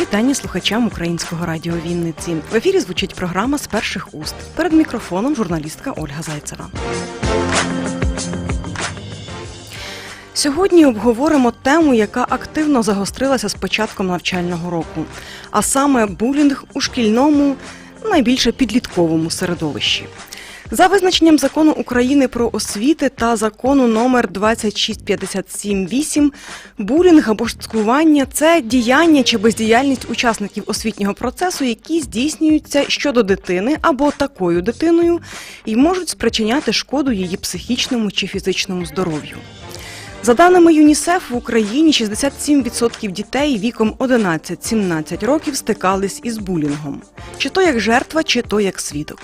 Вітання слухачам українського радіо Вінниці. В ефірі звучить програма з перших уст. Перед мікрофоном журналістка Ольга Зайцева. Сьогодні обговоримо тему, яка активно загострилася з початком навчального року, а саме булінг у шкільному, найбільше підлітковому середовищі. За визначенням закону України про освіти та закону номер 26578, булінг або ж цькування – це діяння чи бездіяльність учасників освітнього процесу, які здійснюються щодо дитини або такою дитиною і можуть спричиняти шкоду її психічному чи фізичному здоров'ю. За даними ЮНІСЕФ, в Україні 67% дітей віком 11-17 років стикались із булінгом, чи то як жертва, чи то як свідок.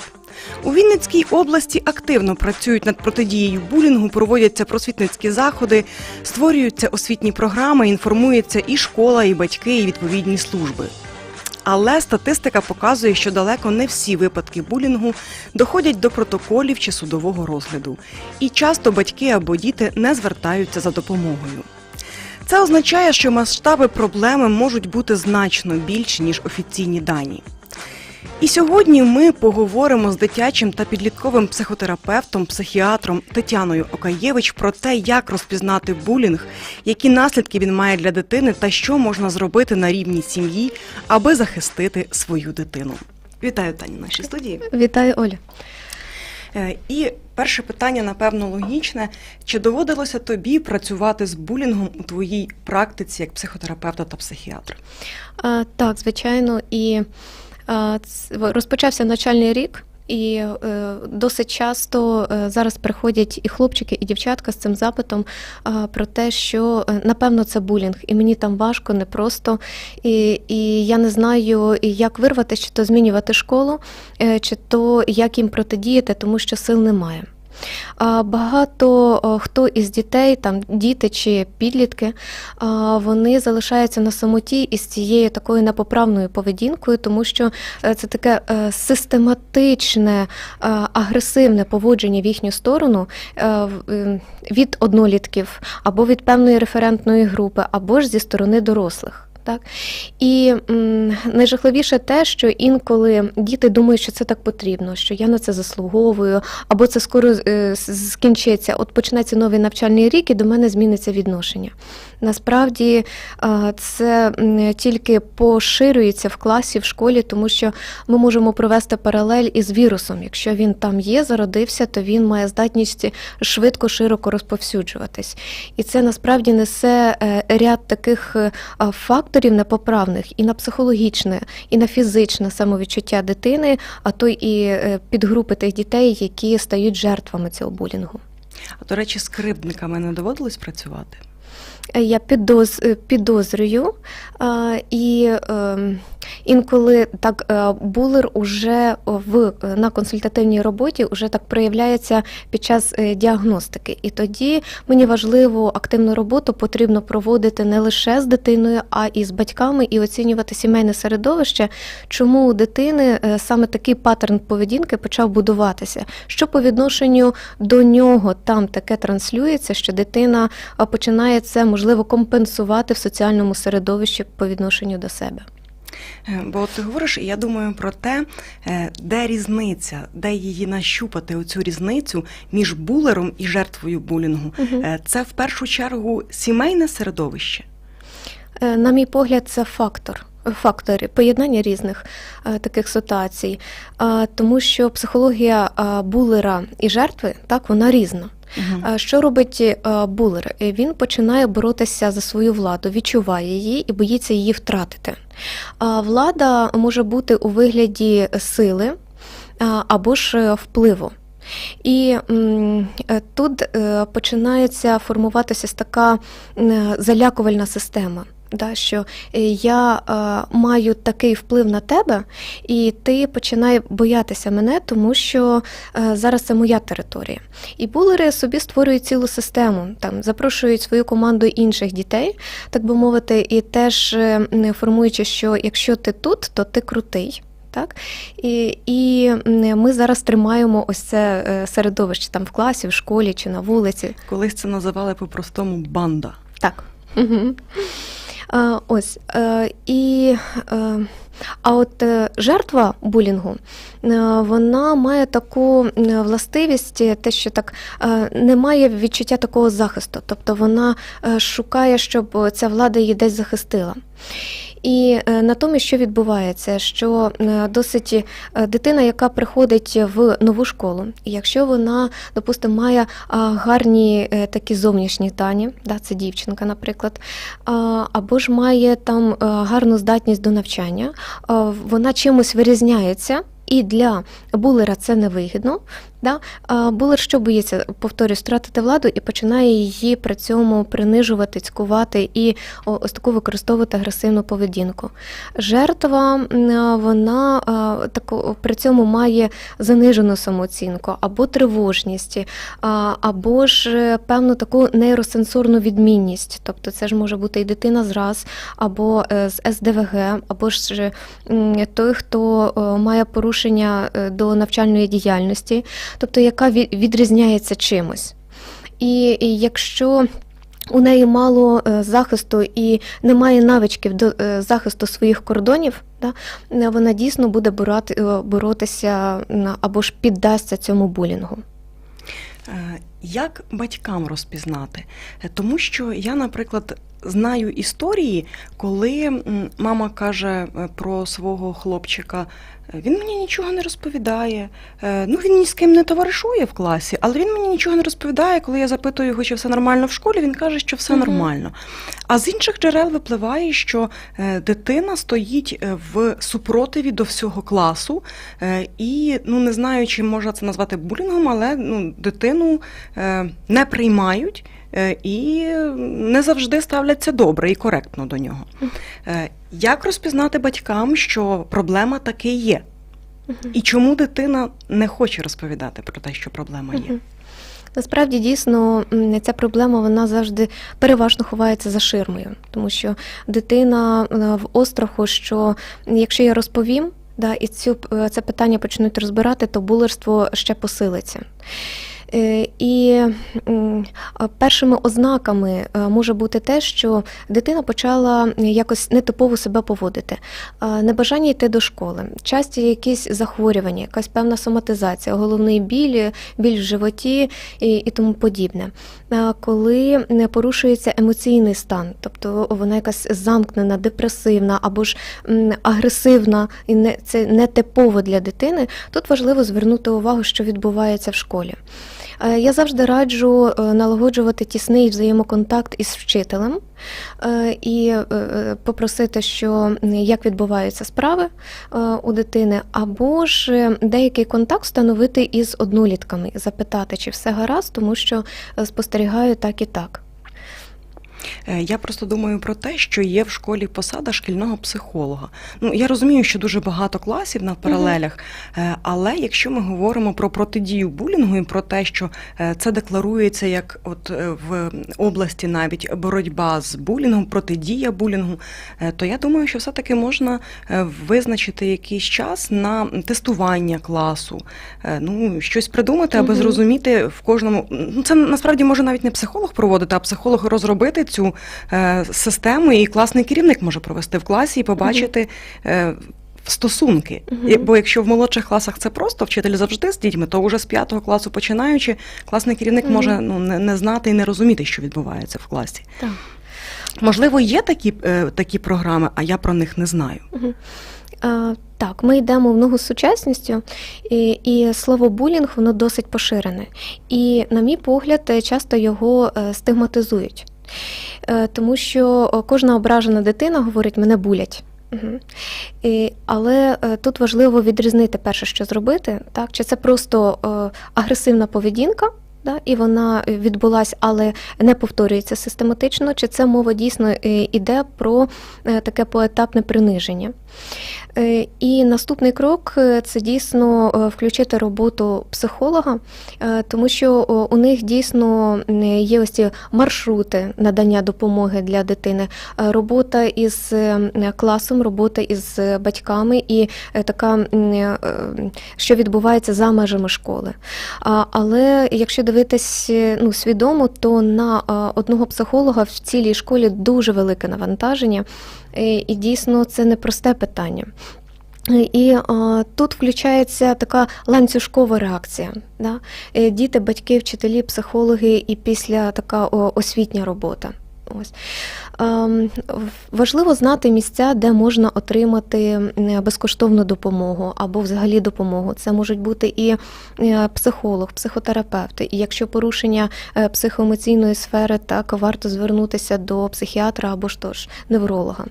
У Вінницькій області активно працюють над протидією булінгу, проводяться просвітницькі заходи, створюються освітні програми, інформується і школа, і батьки, і відповідні служби. Але статистика показує, що далеко не всі випадки булінгу доходять до протоколів чи судового розгляду, і часто батьки або діти не звертаються за допомогою. Це означає, що масштаби проблеми можуть бути значно більші, ніж офіційні дані. І сьогодні ми поговоримо з дитячим та підлітковим психотерапевтом, психіатром Тетяною Окаєвич про те, як розпізнати булінг, які наслідки він має для дитини та що можна зробити на рівні сім'ї, аби захистити свою дитину. Вітаю Тані в нашій студії. Вітаю, Оля. Е, І перше питання, напевно, логічне: чи доводилося тобі працювати з булінгом у твоїй практиці як психотерапевта та психіатра? Так, звичайно, і розпочався навчальний рік. І е, досить часто е, зараз приходять і хлопчики, і дівчатка з цим запитом про те, що е, напевно це булінг, і мені там важко, непросто, і, і я не знаю, як вирватися, чи то змінювати школу, чи то як їм протидіяти, тому що сил немає. Багато хто із дітей, там діти чи підлітки, вони залишаються на самоті із цією такою непоправною поведінкою, тому що е, це таке е, систематичне, е, агресивне поводження в їхню сторону е, в- е, від однолітків або від певної референтної групи, або ж зі сторони дорослих. Так? І м, найжахливіше те, що інколи діти думають, що це так потрібно, що я на це заслуговую, або це скоро е, скінчиться. От почнеться новий навчальний рік, і до мене зміниться відношення. Насправді е, це тільки поширюється в класі, в школі, тому що ми можемо провести паралель із вірусом. Якщо він там є, зародився, то він має здатність швидко, широко розповсюджуватись. І це насправді несе е, ряд таких е, а, факторів непоправних і на психологічне, і на фізичне самовідчуття дитини, а то і е, підгрупи тих дітей, які стають жертвами цього булінгу. А до речі, з крибниками не доводилось працювати? Е, Я підоз, е, підозрюю, і е, інколи так е, булер уже в на консультативній роботі уже так проявляється під час діагностики. І тоді мені важливо активну роботу потрібно проводити не лише з дитиною, а і з батьками, і оцінювати сімейне середовище, чому у дитини саме такий паттерн поведінки почав будуватися. Що по відношенню до нього там таке транслюється, що дитина починає це можливо компенсувати в соціальному середовищі по відношенню до себе. Е, Бо ти говориш, і я думаю про те, е, де різниця, де її нащупати оцю різницю між булером і жертвою булінгу. Е, Це в першу чергу сімейне середовище. Е, На мій погляд, це фактор. Фактори поєднання різних е, таких ситуацій, А, тому що психологія а, булера і жертви так вона різна. А Що робить е, булер? Е, Він починає боротися за свою владу, відчуває її і боїться її втратити. Влада може бути у вигляді сили або ж е, впливу. І тут починається формуватися така залякувальна система. Да, що е, я е, маю такий вплив на тебе, і ти починає боятися мене, тому що е, зараз це моя територія. І булери собі створюють цілу систему, там запрошують свою команду інших дітей, так би мовити, і теж е, формуючи, що якщо ти тут, то ти крутий. Так? І, і ми зараз тримаємо ось це е, середовище там в класі, в школі чи на вулиці. Колись це називали по-простому банда. Так. Угу. Ось. Е, і, е, а от е, жертва булінгу, вона має таку властивість, те, що так не має відчуття такого захисту. Тобто вона шукає, щоб ця влада її десь захистила. І е, натомість, що відбувається, що е, досить е, дитина, яка приходить в нову школу, якщо вона, допустимо, має гарні такі зовнішні дані, да, це дівчинка, наприклад, або ж має там гарну здатність до навчання, вона чимось вирізняється. І для булера це невигідно. Да? Булер що боїться, повторюсь, втратити владу і починає її при цьому принижувати, цькувати і ось таку використовувати агресивну поведінку. Жертва вона а, таку, при цьому має занижену самооцінку або тривожність, або ж е, певну таку нейросенсорну відмінність. Тобто це ж може бути і дитина з РАС, або е, з СДВГ, або ж той, хто е, має порушення е, до навчальної діяльності, тобто яка відрізняється чимось. І, якщо у неї мало е, захисту і немає навичків до е, захисту своїх кордонів, да, е, вона дійсно буде боротися або ж піддасться цьому булінгу. Як батькам розпізнати? Тому що я, наприклад, знаю історії, коли мама каже про свого хлопчика, він мені нічого не розповідає. е, Ну він ні з ким не товаришує в класі, але він мені нічого не розповідає. Коли я запитую його, чи все нормально в школі, він каже, що все нормально. А з інших джерел випливає, що е, дитина стоїть е, в супротиві до всього класу, і ну не знаю, чи можна це назвати булінгом, але ну, дитину не приймають. І не завжди ставляться добре і коректно до нього. Як розпізнати батькам, що проблема таки є? І чому дитина не хоче розповідати про те, що проблема є? Насправді дійсно ця проблема вона завжди переважно ховається за ширмою, тому що дитина е, в остраху, що якщо я розповім, да, і цю е, це питання почнуть розбирати, то булерство ще посилиться. Е, І першими ознаками е, може бути те, що дитина почала якось нетипово себе поводити, небажання йти до школи, часті якісь захворювання, якась певна соматизація, головний біль, біль в животі і, і тому подібне. Коли не порушується емоційний стан, тобто вона якась замкнена, депресивна або ж агресивна, і не це не типово для дитини, тут важливо звернути увагу, що відбувається в школі. Е, Я завжди раджу е, налагоджувати тісний взаємоконтакт із вчителем е, і попросити, що як відбуваються справи у дитини, або ж деякий контакт встановити із однолітками, запитати, чи все гаразд, тому що спостерігаю так і так. Е, Я просто думаю про те, що є в школі посада шкільного психолога. Ну я розумію, що дуже багато класів на паралелях, е, але якщо ми говоримо про протидію булінгу і про те, що е, це декларується як от в області навіть боротьба з булінгом, протидія булінгу, то я думаю, що все-таки можна е, визначити якийсь час на тестування класу, ну щось придумати, аби зрозуміти в кожному. Ну це насправді може навіть не психолог проводити, а психолог розробити цю е, систему, і класний керівник може провести в класі і побачити. Е, Стосунки, Мгм. І- бо якщо в молодших класах це просто вчитель завжди з дітьми, то вже з п'ятого класу починаючи, класний керівник Мгм. може ну не, не знати і не розуміти, що відбувається в класі. Так. Можливо, є такі, е, такі програми, а я про них не знаю. Мгм. А, Так, ми йдемо в ногу з сучасністю, і, і слово булінг воно досить поширене. І, на мій погляд, е, часто його е, стигматизують, тому що е, кожна ображена дитина говорить, мене булять. Угу. І, але е, тут важливо відрізнити перше, що зробити, так? чи це просто е, агресивна поведінка, Да, і вона е, відбулась, але не повторюється систематично. Чи це мова дійсно йде іде про е, таке поетапне приниження? Е, І наступний крок е, це дійсно е, включити роботу психолога, тому що у них дійсно є ось ці маршрути надання допомоги для дитини, робота із класом, робота із батьками і така, що відбувається за межами школи. Але якщо дивитись ну, свідомо, то на одного психолога в цілій школі дуже велике навантаження, і дійсно це непросте питання. І е, тут включається така ланцюжкова реакція. Да? Е, Діти, батьки, вчителі, психологи і після така освітня робота. Ось. Ем, Важливо знати місця, де можна отримати безкоштовну допомогу або взагалі допомогу. Це можуть бути і е, психолог, психотерапевти. І якщо порушення е, психоемоційної сфери, так варто звернутися до психіатра або ж то ж невролога.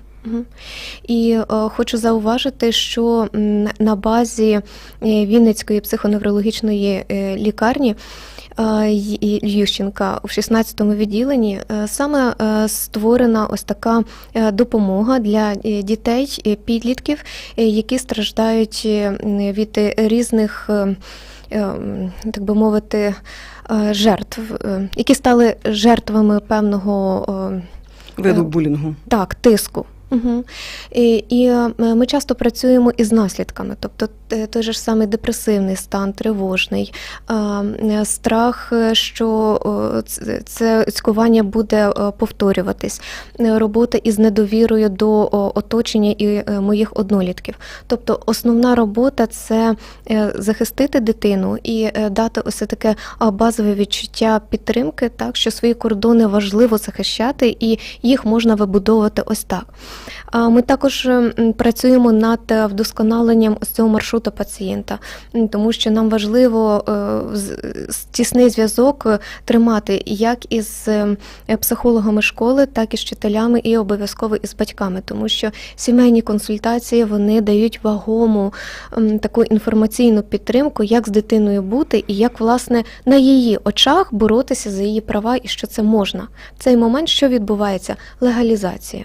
І е, хочу зауважити, що на базі е, Вінницької психоневрологічної е, лікарні Ющенка у 16-му відділенні саме створена ось така допомога для дітей, підлітків, які страждають від різних, так би мовити, жертв, які стали жертвами певного. Виду булінгу. так, тиску. Угу. І, і е, ми часто працюємо із наслідками, тобто е, той же ж самий депресивний стан, тривожний, е, страх, що це цькування буде повторюватись, робота із недовірою до оточення і моїх однолітків. Тобто основна робота це захистити дитину і дати ось таке базове відчуття підтримки, так що свої кордони важливо захищати, і їх можна вибудовувати ось так. Ми також працюємо над е, вдосконаленням ось цього маршруту пацієнта, тому що нам важливо е, тісний зв'язок е, тримати як із е, психологами школи, так і з вчителями, і обов'язково із батьками, тому що сімейні консультації вони дають вагому таку інформаційну підтримку, як з дитиною бути, і як власне на її очах боротися за її права, і що це можна. В цей момент що відбувається? Легалізація.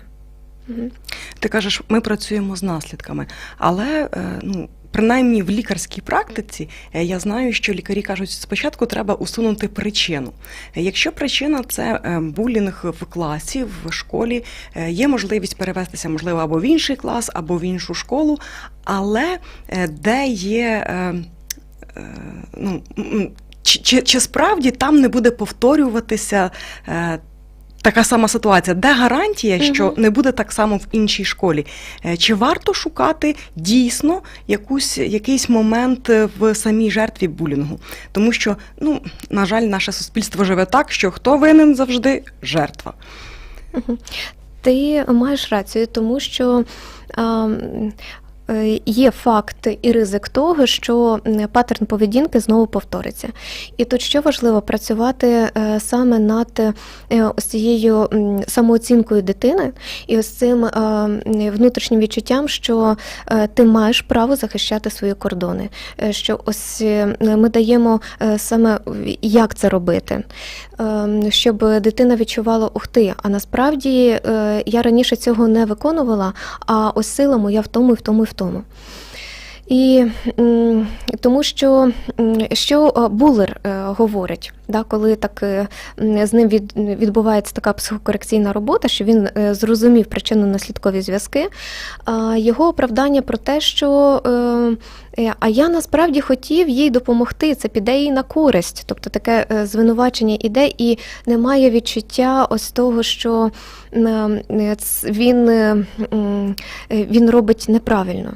Ти кажеш, ми працюємо з наслідками, але е, ну. Принаймні в лікарській практиці е, я знаю, що лікарі кажуть, спочатку треба усунути причину. Е, Якщо причина це булінг в класі, в школі, є можливість перевестися, можливо, або в інший клас, або в іншу школу, але де є ну, чи, чи, чи справді там не буде повторюватися така сама ситуація? Де гарантія, що Мгм. не буде так само в іншій школі? Е, Чи варто шукати дійсно якусь, якийсь момент е, в самій жертві булінгу? Тому що, ну, на жаль, наше суспільство живе так, що хто винен завжди жертва. Мгм. Ти маєш рацію, тому що а, є факт і ризик того, що паттерн поведінки знову повториться. І тут що важливо працювати е, саме над е, ось цією самооцінкою дитини і ось цим е, внутрішнім відчуттям, що е, ти маєш право захищати свої кордони. Е, Що ось е, ми даємо е, саме як це робити. Щоб дитина відчувала ух ти, а насправді е, я раніше цього не виконувала, а ось сила моя в тому, і в тому, і в тому. І тому що що е, Булер е, говорить, да, коли так е, з ним від, відбувається така психокорекційна робота, що він зрозумів причинно-наслідкові зв'язки, а його оправдання про те, що а я насправді хотів їй допомогти, це піде їй на користь. Тобто таке звинувачення іде, і немає відчуття ось того, що він, він робить неправильно.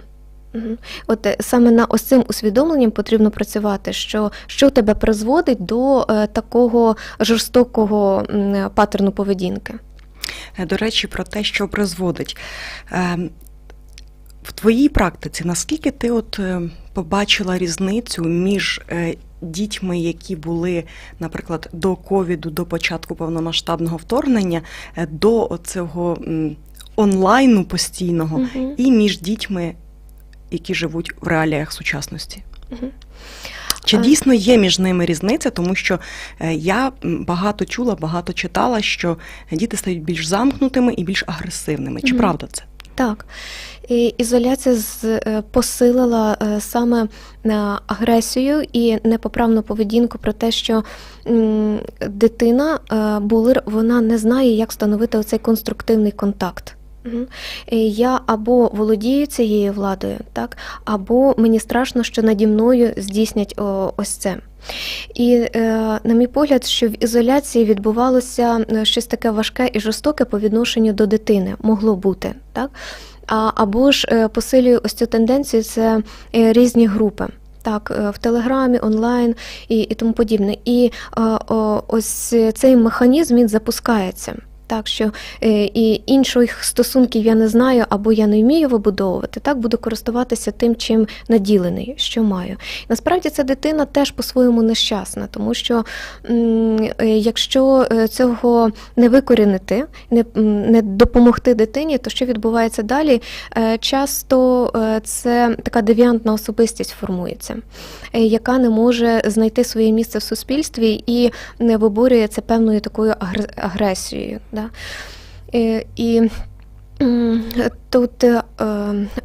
От е, саме на ось цим усвідомленням потрібно працювати, що, що тебе призводить до е, такого жорстокого паттерну поведінки. Е, До речі, про те, що призводить. Ем, В твоїй практиці, наскільки ти от побачила різницю між дітьми, які були, наприклад, до ковіду, до початку повномасштабного вторгнення, до цього онлайну постійного, Мгм. і між дітьми, які живуть в реаліях сучасності? Чи дійсно є між ними різниця? Тому що е, я багато чула, багато читала, що діти стають більш замкнутими і більш агресивними. Чи правда це? Так. І ізоляція з, е, посилила е, саме агресію і непоправну поведінку про те, що дитина, булер, вона не знає, як встановити оцей конструктивний контакт. Мгм. Я або володію цією владою, так, або мені страшно, що наді мною здійснять ось це. І, е, на мій погляд, що в ізоляції відбувалося е, щось таке важке і жорстоке по відношенню до дитини, могло бути. Так? Або ж е, посилює ось цю тенденцію це е, різні групи. Так, е, в Телеграмі, онлайн і, і тому подібне. І е, о, ось цей механізм він запускається. Так, що е, і інших стосунків я не знаю, або я не вмію вибудовувати, так буду користуватися тим, чим наділений, що маю. Насправді ця дитина теж по-своєму нещасна, тому що е, якщо е, цього не викорінити, не, не допомогти дитині, то що відбувається далі? Часто це така девіантна особистість формується, яка не може знайти своє місце в суспільстві і не виборює це певною такою агр- агресією. Да? Е, І тут е,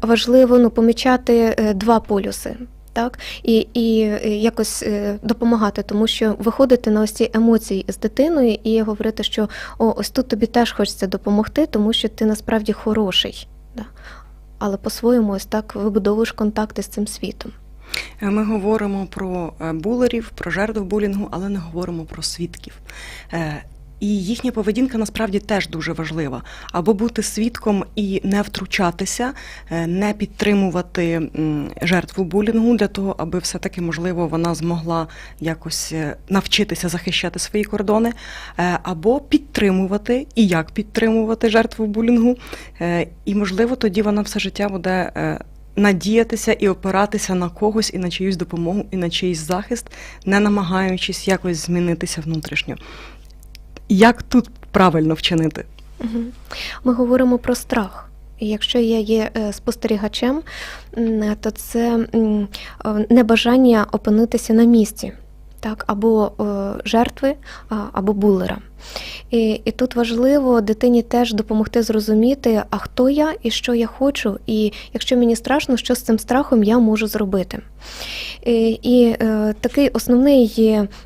важливо ну, помічати е, два полюси. Так, і, і якось допомагати, тому що виходити на ось ці емоції з дитиною і говорити, що о, ось тут тобі теж хочеться допомогти, тому що ти насправді хороший. Да. Але по-своєму ось так вибудовуєш контакти з цим світом. Ми говоримо про булерів, про жертв булінгу, але не говоримо про свідків. І їхня поведінка насправді теж дуже важлива. Або бути свідком і не втручатися, е, не підтримувати жертву булінгу для того, аби все-таки, можливо, вона змогла якось е, навчитися захищати свої кордони, е, або підтримувати і як підтримувати жертву булінгу. І, можливо, тоді вона все життя буде. надіятися і опиратися на когось і на чиюсь допомогу, і на чийсь захист, не намагаючись якось змінитися внутрішньо. Як тут правильно вчинити? Ми говоримо про страх. Якщо я є е, спостерігачем, то це е, небажання опинитися на місці, так, або е, жертви, або булера. І, і тут важливо дитині теж допомогти зрозуміти, а хто я і що я хочу, і якщо мені страшно, що з цим страхом я можу зробити. І, і е, такий основний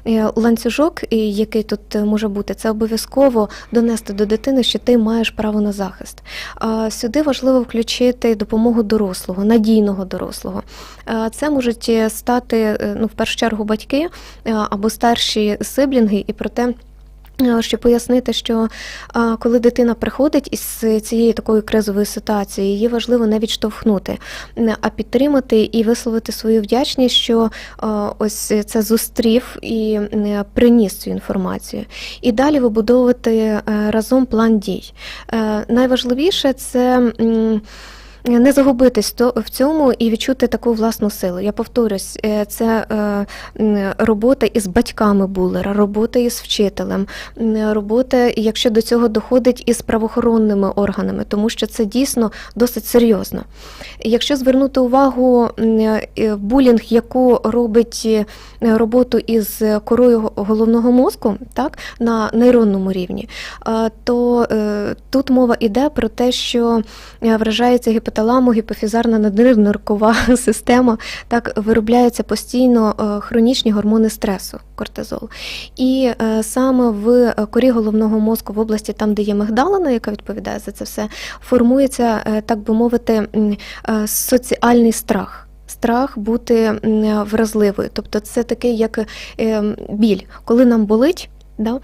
е, ланцюжок, який тут е, може бути, це обов'язково донести до дитини, що ти маєш право на захист. Сюди важливо включити допомогу дорослого, надійного дорослого. Це можуть стати ну, в першу чергу батьки або старші сиблінги, і проте. Е, Щоб пояснити, що а, коли дитина приходить із цієї такої кризової ситуації, її важливо не відштовхнути, а підтримати і висловити свою вдячність, що а, ось це зустрів і приніс цю інформацію. І далі вибудовувати е, разом план дій. Е, Найважливіше це. Не загубитись в цьому і відчути таку власну силу. Я повторюсь, е, це е, робота із батьками булера, робота із вчителем, робота, якщо до цього доходить із правоохоронними органами, тому що це дійсно досить серйозно. Якщо звернути увагу е, булінг, яку робить роботу із корою головного мозку, так на нейронному рівні, то тут мова йде про те, що вражається гіпоталамо, гіпофізарна надниркова система, так виробляються постійно е, хронічні гормони стресу, кортизол. І е, саме в корі головного мозку, в області, там, де є мигдалина, яка відповідає за це все, формується, е, так би мовити, соціальний страх. Страх бути вразливою, тобто це такий як біль, коли нам болить, да,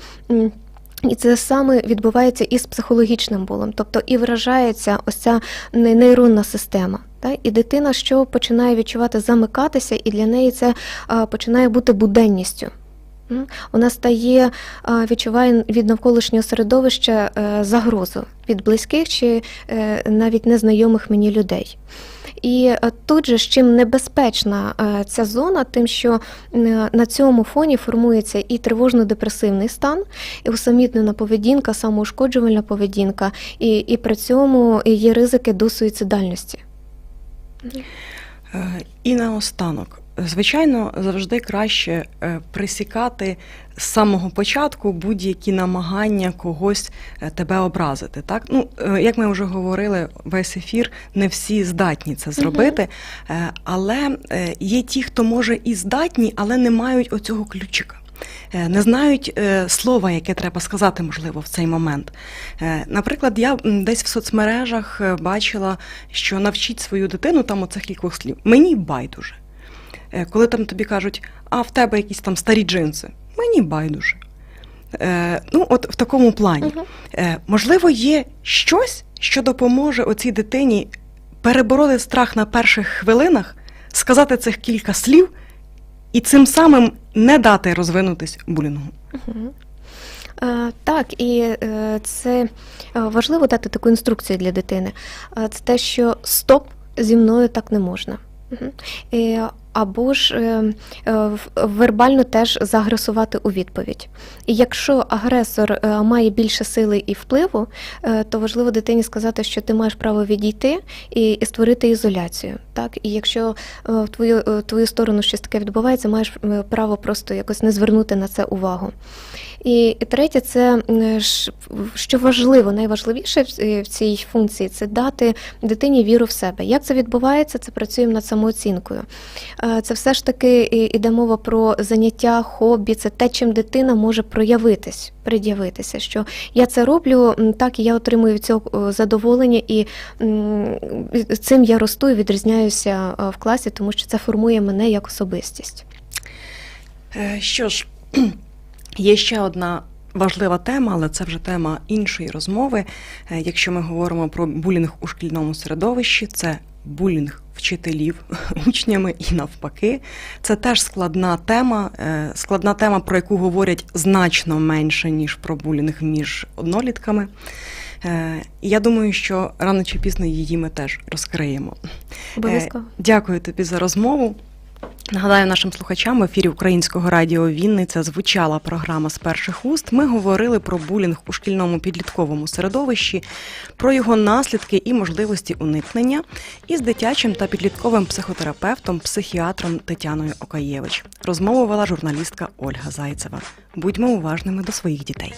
і це саме відбувається із психологічним болем, тобто і вражається ось ця нейронна система. Та? І дитина, що починає відчувати замикатися, і для неї це починає бути буденністю. Вона стає, відчуває від навколишнього середовища е, загрозу від близьких чи е, навіть незнайомих мені людей. І е, тут же з чим небезпечна е, ця зона, тим, що е, на цьому фоні формується і тривожно-депресивний стан, і усамітнена поведінка, самоушкоджувальна поведінка, і, і при цьому є ризики до суїцидальності. І наостанок, звичайно, завжди краще е, присікати з самого початку будь-які намагання когось е, тебе образити. Так, ну е, як ми вже говорили, весь ефір не всі здатні це зробити, але є ті, хто може і здатні, але не мають оцього ключика. Не знають е, слова, яке треба сказати, можливо, в цей момент. Е, Наприклад, я десь в соцмережах бачила, що навчіть свою дитину там оцих кількох слів. Мені байдуже. Е, Коли там тобі кажуть, а в тебе якісь там старі джинси, мені байдуже. Е, ну, от в такому плані. Е, можливо, є щось, що допоможе оцій дитині перебороти страх на перших хвилинах, сказати цих кілька слів і цим самим не дати розвинутись булінгу. Так, і це важливо дати таку інструкцію для дитини. Це те, що стоп зі мною так не можна. Е, Або ж е, е, вербально теж заагресувати у відповідь. І якщо агресор має більше сили і впливу, то важливо дитині сказати, що ти маєш право відійти і, створити ізоляцію. Так? І якщо в твою, твою сторону щось таке відбувається, маєш право просто якось не звернути на це увагу. І, третє, це що важливо, найважливіше в, е, цій функції це дати дитині віру в себе. Як це відбувається? Це працюємо над самооцінкою. Е, Це все ж таки іде мова про заняття, хобі, це те, чим дитина може проявитись, пред'явитися. Що я це роблю, так і я отримую цього е, задоволення, і цим я росту і відрізняюся в класі, тому що це формує мене як особистість. Що ж, є ще одна важлива тема, але це вже тема іншої розмови. Е, Якщо ми говоримо про булінг у шкільному середовищі, це булінг вчителів учнями і навпаки. Це теж складна тема, е, складна тема, про яку говорять значно менше, ніж про булінг між однолітками. Е, я думаю, що рано чи пізно її ми теж розкриємо. Обов'язково. Дякую тобі за розмову. Нагадаю нашим слухачам в ефірі Українського радіо Вінниця звучала програма з перших уст. Ми говорили про булінг у шкільному підлітковому середовищі, про його наслідки і можливості уникнення із дитячим та підлітковим психотерапевтом, психіатром Тетяною Окаєвич. Розмовувала журналістка Ольга Зайцева. Будьмо уважними до своїх дітей.